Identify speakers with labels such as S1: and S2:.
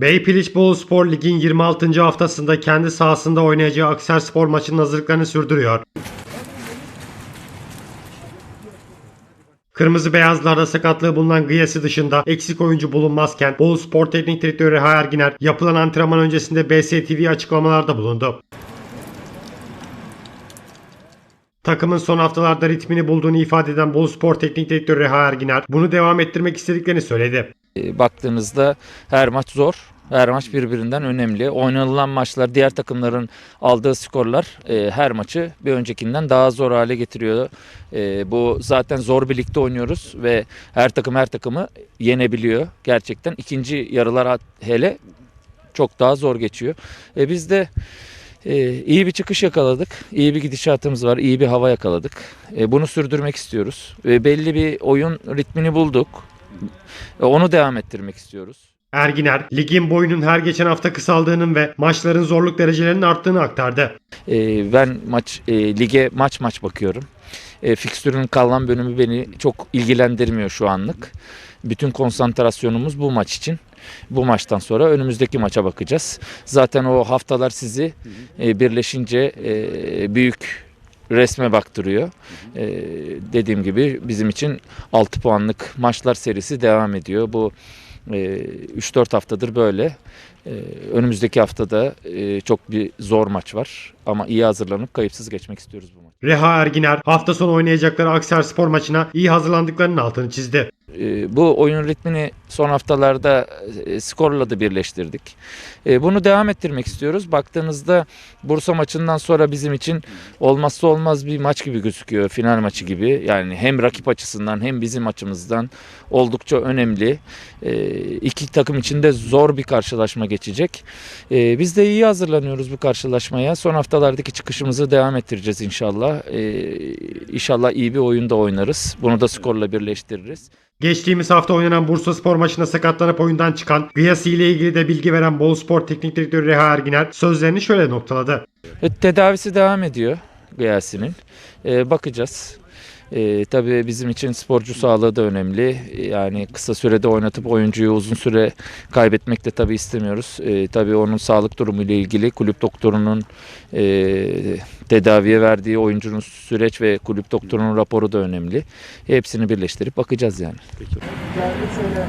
S1: Beypiliç Boluspor Lig'in 26. haftasında kendi sahasında oynayacağı Akserspor maçının hazırlıklarını sürdürüyor. Kırmızı beyazlarda sakatlığı bulunan Gıyesi dışında eksik oyuncu bulunmazken Bolu Spor Teknik Direktörü Reha Erginer yapılan antrenman öncesinde BSTV açıklamalarda bulundu. Takımın son haftalarda ritmini bulduğunu ifade eden Bolu Spor Teknik Direktörü Reha Erginer bunu devam ettirmek istediklerini söyledi.
S2: Baktığınızda her maç zor. Her maç birbirinden önemli. Oynanılan maçlar, diğer takımların aldığı skorlar e, her maçı bir öncekinden daha zor hale getiriyor. E, bu zaten zor birlikte oynuyoruz ve her takım her takımı yenebiliyor. Gerçekten ikinci yarılar hele çok daha zor geçiyor. E, biz de e, iyi bir çıkış yakaladık. İyi bir gidişatımız var. iyi bir hava yakaladık. E, bunu sürdürmek istiyoruz. E, belli bir oyun ritmini bulduk. E, Onu devam ettirmek istiyoruz.
S1: Erginer, ligin boyunun her geçen hafta kısaldığının ve maçların zorluk derecelerinin arttığını aktardı.
S2: E, ben maç e, lige maç maç bakıyorum. E, fikstürün kalan bölümü beni çok ilgilendirmiyor şu anlık. Bütün konsantrasyonumuz bu maç için. Bu maçtan sonra önümüzdeki maça bakacağız. Zaten o haftalar sizi e, birleşince e, büyük resme baktırıyor. E, dediğim gibi bizim için 6 puanlık maçlar serisi devam ediyor. Bu 3-4 haftadır böyle. E, önümüzdeki haftada e, çok bir zor maç var. Ama iyi hazırlanıp kayıpsız geçmek istiyoruz bu maçı.
S1: Reha Erginer hafta sonu oynayacakları Akserspor maçına iyi hazırlandıklarının altını çizdi.
S2: E, bu oyun ritmini son haftalarda e, skorla da birleştirdik. E, bunu devam ettirmek istiyoruz. Baktığınızda Bursa maçından sonra bizim için olmazsa olmaz bir maç gibi gözüküyor. Final maçı gibi. Yani hem rakip açısından hem bizim açımızdan oldukça önemli. E, iki takım için de zor bir karşılaşma geçecek. Biz de iyi hazırlanıyoruz bu karşılaşmaya. Son haftalardaki çıkışımızı devam ettireceğiz inşallah. İnşallah iyi bir oyunda oynarız. Bunu da skorla birleştiririz.
S1: Geçtiğimiz hafta oynanan Bursa Spor maçında sakatlanıp oyundan çıkan Gıyasi ile ilgili de bilgi veren Bolu Spor Teknik Direktörü Reha Erginer sözlerini şöyle noktaladı.
S2: E, Tedavisi devam ediyor Gıyasi'nin. E, bakacağız. E, tabii bizim için sporcu sağlığı da önemli. Yani kısa sürede oynatıp oyuncuyu uzun süre kaybetmek de tabii istemiyoruz. E, tabii onun sağlık durumu ile ilgili kulüp doktorunun e, tedaviye verdiği oyuncunun süreç ve kulüp doktorunun raporu da önemli. Hepsini birleştirip bakacağız yani.
S3: Geldi şöyle